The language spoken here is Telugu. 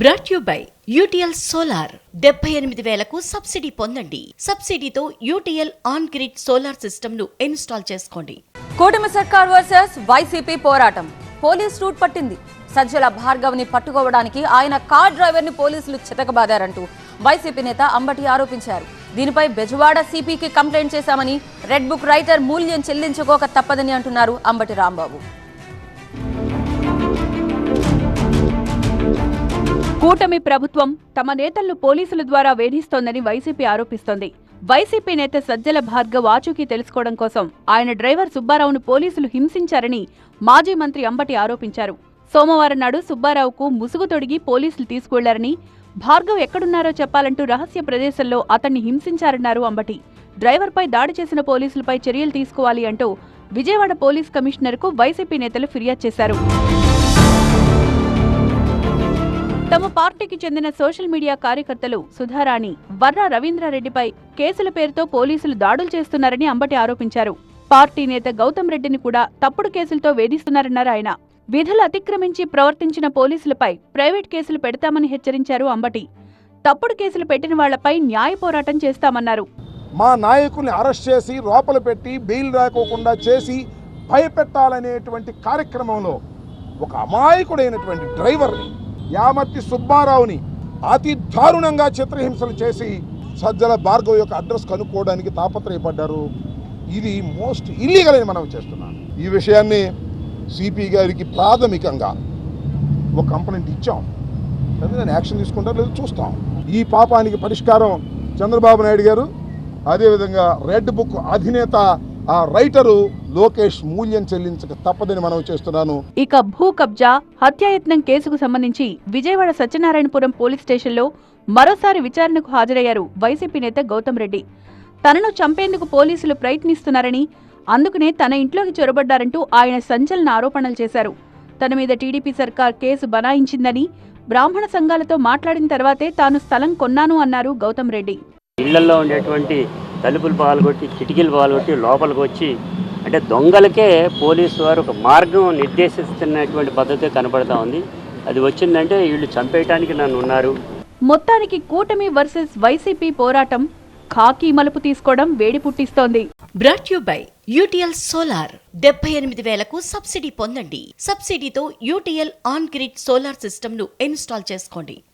Brought you by UTL solar డెబ్బై ఎనిమిది వేలకు సబ్సిడీ పొందండి. సబ్సిడీతో యూటీఎల్ ఆన్ గ్రిడ్ సోలార్ సిస్టమ్ను ఇన్స్టాల్ చేసుకోండి. కూటమి సర్కార్ వర్సెస్ వైసీపీ పోరాటం. పోలీస్ రూట్ పట్టింది. సజ్జల భార్గవ్ని పట్టుకోవడానికి ఆయన కార్ డ్రైవర్ని పోలీసులు చితకబాదారంటూ వైసీపీ నేత అంబటి ఆరోపించారు. దీనిపై బెజవాడ సిపికి కంప్లైంట్ చేశామని రెడ్ బుక్ రైటర్ మూల్యం చెల్లించుకోక తప్పదని అంటున్నారు అంబటి రాంబాబు. కూటమి ప్రభుత్వం తమ నేతలను పోలీసుల ద్వారా వేధిస్తోందని వైసీపీ ఆరోపిస్తోంది. వైసీపీ నేత సజ్జల భార్గవ్ ఆచూకీ తెలుసుకోవడం కోసం ఆయన డ్రైవర్ సుబ్బారావును పోలీసులు హింసించారని మాజీ మంత్రి అంబటి ఆరోపించారు. సోమవారం నాడు సుబ్బారావుకు ముసుగు తొడిగి పోలీసులు తీసుకువెళ్ళారని భార్గవ్ ఎక్కడున్నారో చెప్పాలంటూ రహస్య ప్రదేశంలో అతన్ని హింసించారన్నారు అంబటి. డ్రైవర్పై దాడి చేసిన పోలీసులపై చర్యలు తీసుకోవాలి అంటూ విజయవాడ పోలీస్ కమిషనర్కు వైసీపీ నేతలు ఫిర్యాదు చేశారు. తమ పార్టీకి చెందిన సోషల్ మీడియా కార్యకర్తలు సుధారాణి వర్రా రవీంద్రారెడ్డిపై కేసుల పేరుతో పోలీసులు దాడులు చేస్తున్నారని అంబటి ఆరోపించారు. పార్టీ నేత గౌతమ్ రెడ్డిని కూడా తప్పుడు కేసులతో వేధిస్తున్నారన్నారు ఆయన. విధులు అతిక్రమించి ప్రవర్తించిన పోలీసులపై ప్రైవేట్ కేసులు పెడతామని హెచ్చరించారు అంబటి. తప్పుడు కేసులు పెట్టిన వాళ్ళపై న్యాయ పోరాటం చేస్తామన్నారు. మా నాయకుల్ని అరెస్ట్ చేసి లోపల పెట్టి బెయిల్ రాకోకుండా చేసి భయపెట్టాలనేటువంటి కార్యక్రమంలో ఒక అమాయకుడైనటువంటి డ్రైవర్ని యామర్తి సుబ్బారావుని అతి దారుణంగా చిత్రహింసలు చేసి సజ్జల భార్గవ్ యొక్క అడ్రస్ కనుక్కోవడానికి తాపత్రయపడ్డారు. ఇది మోస్ట్ ఇల్లీగల్ అని మనం చేస్తున్నాం. ఈ విషయాన్ని సిపి గారికి ప్రాథమికంగా ఒక కంప్లైంట్ ఇచ్చాం. దాన్ని యాక్షన్ తీసుకుంటారు లేదు చూస్తాం. ఈ పాపానికి పరిష్కారం చంద్రబాబు నాయుడు గారు అదేవిధంగా రెడ్ బుక్ అధినేత ఆ రైటరు లోకేష్ మూల్యం చెల్లించక తప్పదని మనం చేస్తున్నాను. ఇక భూ కబ్జా హత్యాయత్నం కేసుకు సంబంధించి విజయవాడ సత్యనారాయణపురం పోలీస్ స్టేషన్లో మరోసారి విచారణకు హాజరయ్యారు వైసీపీ నేత గౌతమ్ రెడ్డి. తనను చంపేందుకు పోలీసులు ప్రయత్నిస్తున్నారని అందుకనే తన ఇంట్లోకి చొరబడ్డారంటూ ఆయన సంచలన ఆరోపణలు చేశారు. తన మీద టీడీపీ సర్కార్ కేసు బనాయించిందని బ్రాహ్మణ సంఘాలతో మాట్లాడిన తర్వాతే తాను స్థలం కొన్నాను అన్నారు గౌతమ్ రెడ్డి. ఇళ్ళలో ఉండేటువంటి తలుపులు పాల్గొట్టి కిటికీలు పాల్గొట్టి లోపలికి వచ్చి అంటే దొంగలకే పోలీసు వారు ఒక మార్గం నిర్దేశిస్తున్నటువంటి పద్ధతి కనపడతా ఉంది. అది వచ్చిందంటే వీళ్ళు చంపేయటానికి నన్ను ఉన్నారు. మొత్తానికి కూటమి వర్సెస్ వైసీపీ పోరాటం ఖాకీ మలుపు తీసుకోవడం వేడి పుట్టిస్తోంది. Brought you by UTL solar డెబ్బై ఎనిమిది వేలకు సబ్సిడీ పొందండి. సబ్సిడీతో యూటీఎల్ ఆన్ గ్రిడ్ సోలార్ సిస్టమ్ను ఇన్స్టాల్ చేసుకోండి.